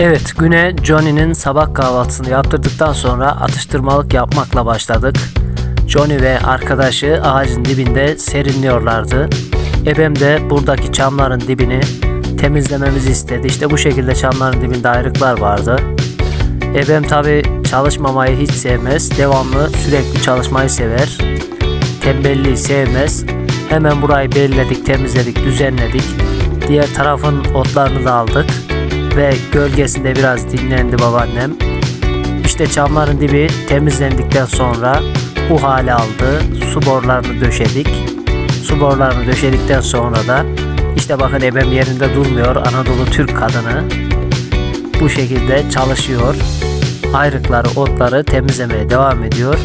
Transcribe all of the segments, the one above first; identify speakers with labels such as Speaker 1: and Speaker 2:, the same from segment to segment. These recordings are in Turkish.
Speaker 1: Evet, güne Johnny'nin sabah kahvaltısını yaptırdıktan sonra atıştırmalık yapmakla başladık. Johnny ve arkadaşı ağacın dibinde serinliyorlardı. Ebem de buradaki çamların dibini temizlememizi istedi. İşte bu şekilde çamların dibinde ayrıklar vardı. Ebem tabi çalışmamayı hiç sevmez. Devamlı sürekli çalışmayı sever. Tembelliği sevmez. Hemen burayı belledik, temizledik, düzenledik. Diğer tarafın otlarını da aldık. Ve gölgesinde biraz dinlendi babaannem. İşte çamların dibi temizlendikten sonra bu hale aldı. Su borularını döşedik. Su borularını döşedikten sonra da işte bakın ebem yerinde durmuyor. Anadolu Türk kadını bu şekilde çalışıyor. Ayrıkları, otları temizlemeye devam ediyor.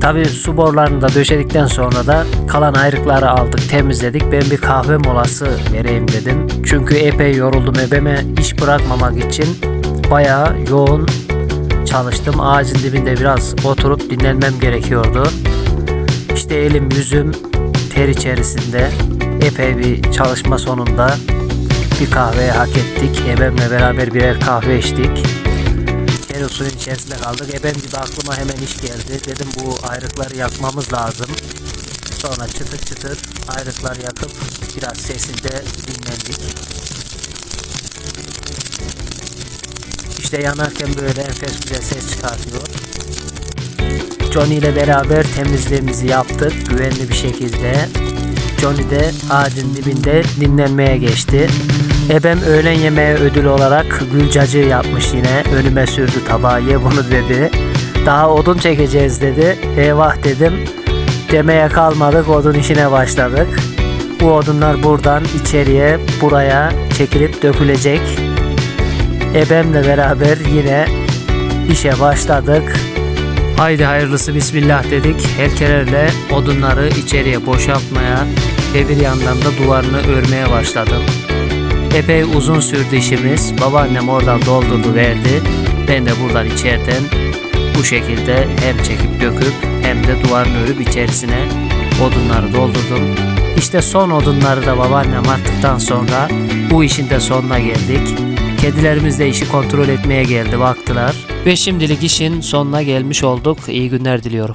Speaker 1: Tabi su borularını da döşedikten sonra da kalan ayrıkları aldık, temizledik. Ben bir kahve molası vereyim dedim. Çünkü epey yoruldum. Ebeme iş bırakmamak için bayağı yoğun çalıştım. Ağacın dibinde biraz oturup dinlenmem gerekiyordu. İşte elim yüzüm ter içerisinde epey bir çalışma sonunda bir kahveye hak ettik. Ebemle beraber birer kahve içtik. Kere suyun içerisinde kaldık. Ebem gibi aklıma hemen iş geldi. Dedim bu ayrıkları yakmamız lazım. Sonra çıtır çıtır ayrıkları yakıp biraz sesinde dinlendik. İşte yanarken böyle enfes güzel ses çıkartıyor. Johnny ile beraber temizliğimizi yaptık güvenli bir şekilde. Johnny de ağacın dibinde dinlenmeye geçti. Ebem öğlen yemeği ödül olarak gülcacı yapmış yine. Önüme sürdü tabağı ye bunu dedi. Daha odun çekeceğiz dedi. Eyvah dedim. Demeye kalmadık odun işine başladık. Bu odunlar buradan içeriye buraya çekilip dökülecek. Ebemle beraber yine işe başladık. Haydi hayırlısı bismillah dedik. Herkelerle odunları içeriye boşaltmaya ve bir yandan da duvarını örmeye başladım. Epey uzun sürdü işimiz. Babaannem oradan doldurdu verdi. Ben de buradan içeriden bu şekilde hem çekip döküp hem de duvarını örüp içerisine odunları doldurdum. İşte son odunları da babaannem attıktan sonra bu işin de sonuna geldik. Kedilerimiz de işi kontrol etmeye geldi baktılar. Ve şimdilik işin sonuna gelmiş olduk. İyi günler diliyorum.